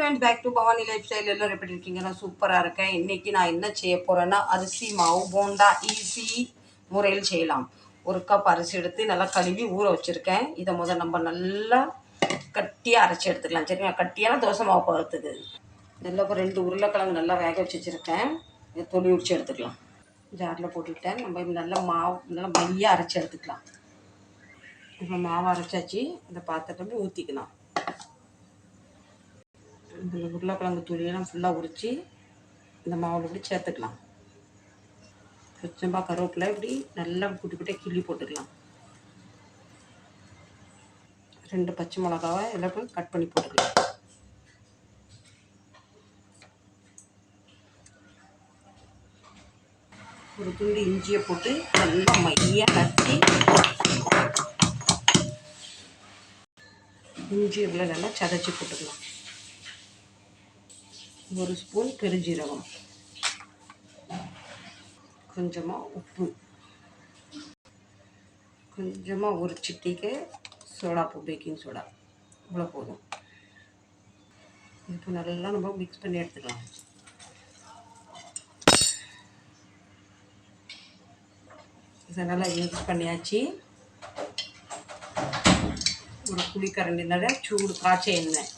Friends back to Bhavani lifestyle எல்லாம் எப்படி இருக்கீங்க. நான் சூப்பராக இருக்கேன். இன்றைக்கி நான் என்ன செய்ய போகிறேன்னா அரிசி மாவு போண்டா ஈஸி முறையில் செய்யலாம். ஒரு கப் அரிசி எடுத்து நல்லா கழுவி ஊற வச்சுருக்கேன். இதை முதல் நம்ம நல்லா கட்டியாக அரைச்சி எடுத்துக்கலாம். சரிங்களா? கட்டியான தோசை மாவு பழத்துக்கு நல்லா இப்போ ரெண்டு உருளைக்கிழங்கு நல்லா வேக வச்சு வச்சுருக்கேன். இதை தொழில் உரிச்சு எடுத்துக்கலாம். ஜாரில் போட்டுக்கிட்டேன். நம்ம நல்லா மாவு நல்லா மையாக அரைச்சி எடுத்துக்கலாம். நம்ம மாவு அரைச்சாச்சு. இந்த பாத்திரத்தில் ஊற்றிக்கலாம் இந்த உருளைக்கிழங்கு துளியெல்லாம் ஃபுல்லாக உரித்து இந்த மாவில் இப்படி சேர்த்துக்கலாம். கொஞ்சமாக கருவேப்பிலை இப்படி நல்லா குட்டி குட்டியாக கிள்ளி போட்டுக்கலாம். ரெண்டு பச்சை மிளகாவை எல்லாம் கட் பண்ணி போட்டுக்கலாம். ஒரு துண்டு இஞ்சியை போட்டு நல்லா மையாக கட்டி இஞ்சி இவ்வளோ நல்லா சதைச்சி போட்டுக்கலாம். ஒரு ஸ்பூன் பெருஞ்சீரகம். கொஞ்சமாக உப்பு. கொஞ்சமாக ஒரு சிட்டிக்கு சோடாப்பு பேக்கிங் சோடா இவ்வளோ போதும். இப்போ நல்லா நம்ம மிக்ஸ் பண்ணி எடுத்துக்கலாம். இதை நல்லா மிக்ஸ் பண்ணியாச்சு. ஒரு குழிக்கரண்டி நிறைய சூடு காய்ச்ச எண்ணெய்.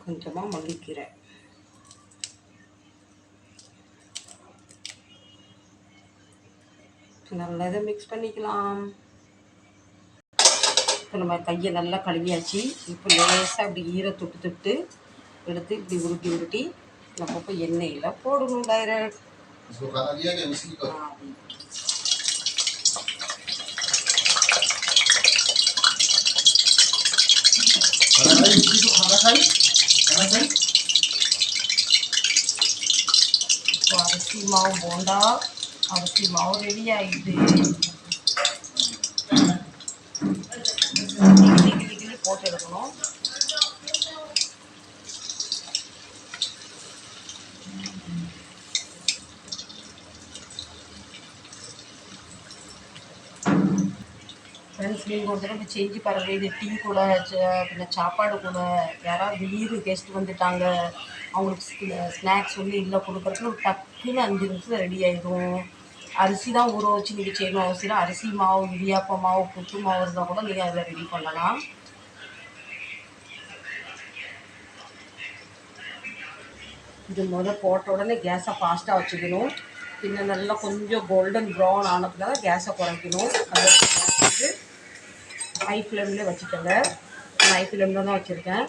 கொஞ்சமாக மல்லிக்கீரை நல்லா இதை மிக்ஸ் பண்ணிக்கலாம் இப்போ நம்ம கையை நல்லா கழுவியாச்சு இப்போ லேசாக இப்படி ஈரை தொட்டு தொட்டு எடுத்து இப்படி உருட்டி உருட்டி நம்ம இப்போ எண்ணெயில் போடணும் டைரக்ட் इसको खाना दिया क्या मिस्त्री को खाना खाई வடகம் இப்போ அரிசி மாவு போண்டா அரிசி மாவு ரெடி ஆகிடுது போட்டு எடுக்கணும். ஃப்ரெண்ட்ஸ் நீங்கள் ஒரு தடவை செஞ்சு பாருங்கள் இது டீ கூட பின்ன சாப்பாடு கூட. யாராவது திடீர்னு கெஸ்ட் வந்துட்டாங்க. அவங்களுக்கு ஸ்நாக்ஸ் வந்து இல்லை கொடுக்குறதுக்கு டக்குன்னு அஞ்சு நிமிஷத்தில் ரெடி ஆகிடும் அரிசி தான் ஊற வச்சு நீங்கள் செய்யணும் அவசியம் அரிசி மாவு இடியாப்ப மாவு புட்டு மாவு இருந்தால் கூட நீங்கள் அதில் ரெடி பண்ணலாம். இது முதல்ல போட்ட உடனே கேஸை ஃபாஸ்ட்டாக வச்சுக்கணும். பின்ன நல்லா கொஞ்சம் கோல்டன் ப்ரௌன் ஆனதுனால கேஸை குறைக்கணும். அது ஹை ஃப்ளேமில் வச்சுக்கோங்க. நான் ஹை ஃப்ளேமில் தான் வச்சுருக்கேன்.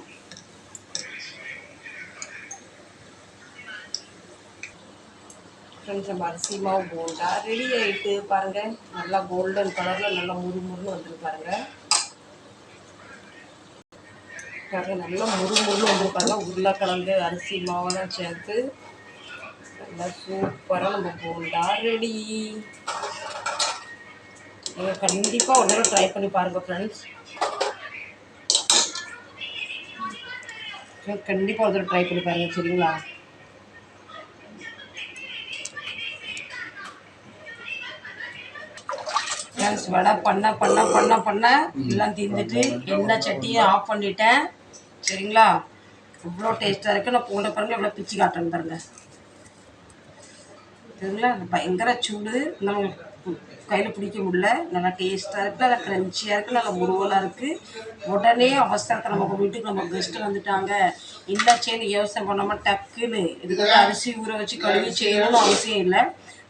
ஃப்ரெண்ட்ஸ் நம்ம அரிசி மாவு போண்டா ரெடி ஆகிட்டு பாருங்கள் நல்லா கோல்டன் கலரில் நல்லா முறுமுறு வந்துருக்கு பாருங்கள் பாருங்கள் நல்லா முறுமுறு முறுன்னு வந்துருப்பாங்க உருளைக்கிழங்கு அரிசி மாவெல்லாம் சேர்த்து நல்லா சூப்பராக நம்ம போண்டா ரெடி நீங்கள் கண்டிப்பாக ஒரு தடவை ட்ரை பண்ணி பாருங்கள் ஃப்ரெண்ட்ஸ் கண்டிப்பாக ஒரு தடவை ட்ரை பண்ணி பாருங்கள் சரிங்களா? ஃப்ரெண்ட்ஸ் வடை பண்ண பண்ண பண்ண பண்ண எல்லாம் தீர்ந்துட்டு எண்ணெய் சட்டியும் ஆஃப் பண்ணிட்டேன் சரிங்களா? இவ்வளோ டேஸ்ட்டாக இருக்குது நான் போன பாருங்கள் எவ்வளோ பிச்சு காட்டுறேன் பாருங்கள் சரிங்களா? பயங்கர சூடு. நம்ம கையில் பிடிக்க முடியல. நல்லா டேஸ்ட்டாக இருக்குது நல்லா க்ரன்ச்சியாக இருக்குது நல்லா முருவலாக இருக்குது உடனே அவசரத்தை நம்ம வீட்டுக்கு நம்ம கெஸ்ட்டு வந்துட்டாங்க. இல்லை சரி யோசனை பண்ணாமல் டக்குன்னு இதுக்கு வந்து அரிசி ஊற வச்சு கழுவி செய்யணும்னு அவசியம் இல்லை.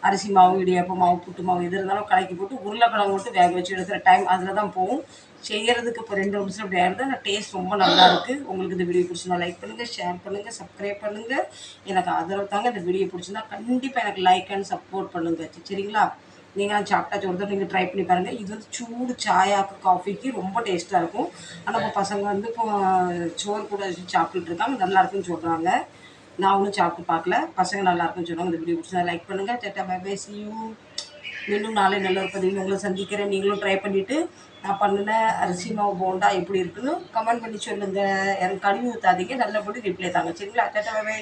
அரிசி மாவு இடியாப்பம் மாவு புட்டு மாவு எது இருந்தாலும் கலக்கி போட்டு உருளைக்கிழங்கு மட்டும் வேக வச்சு எடுக்கிற டைம் அதில் தான் போகும். செய்கிறதுக்கு இப்போ ரெண்டு நிமிஷம் அப்படி ஆயிடுது அந்த டேஸ்ட் ரொம்ப நல்லா இருக்குது உங்களுக்கு இந்த வீடியோ பிடிச்சிருந்தா லைக் பண்ணுங்கள் ஷேர் பண்ணுங்கள் சப்ஸ்கிரைப் பண்ணுங்கள் எனக்கு ஆதரவு தாங்க இந்த வீடியோ பிடிச்சிருந்தா கண்டிப்பாக எனக்கு லைக் அண்ட் சப்போர்ட் பண்ணுங்கள் சரிங்களா? நீங்களாம் சாப்பிட்டா ஒரு நீங்கள் ட்ரை பண்ணி பாருங்கள் இது வந்து சூடு சாயாக்கு காஃபிக்கு ரொம்ப டேஸ்ட்டாக இருக்கும். ஆனால் இப்போ பசங்க வந்து இப்போ சோறு கூட வச்சு சாப்பிட்டுட்டு இருக்காங்க. சொல்கிறாங்க நான் ஒன்றும் சாப்பிட்டு பார்க்கல. பசங்க நல்லாயிருக்குன்னு சொல்கிறாங்க சொன்னாங்க. இந்த வீடியோ பிடிச்சா லைக் பண்ணுங்கள் data bye bye see you மீண்டும் நாளை நல்ல ஒரு பதிவு உங்களை சந்திக்கிறேன். நீங்களும் ட்ரை பண்ணிவிட்டு நான் பண்ணின அரிசி மாவு போண்டா எப்படி இருக்குன்னு கமெண்ட் பண்ணி சொல்லுங்கள் எனக்கு கழுவி ஊற்றாதீங்க நல்லபடி ரிப்ளை தாங்க. சரிங்களா? Data bye by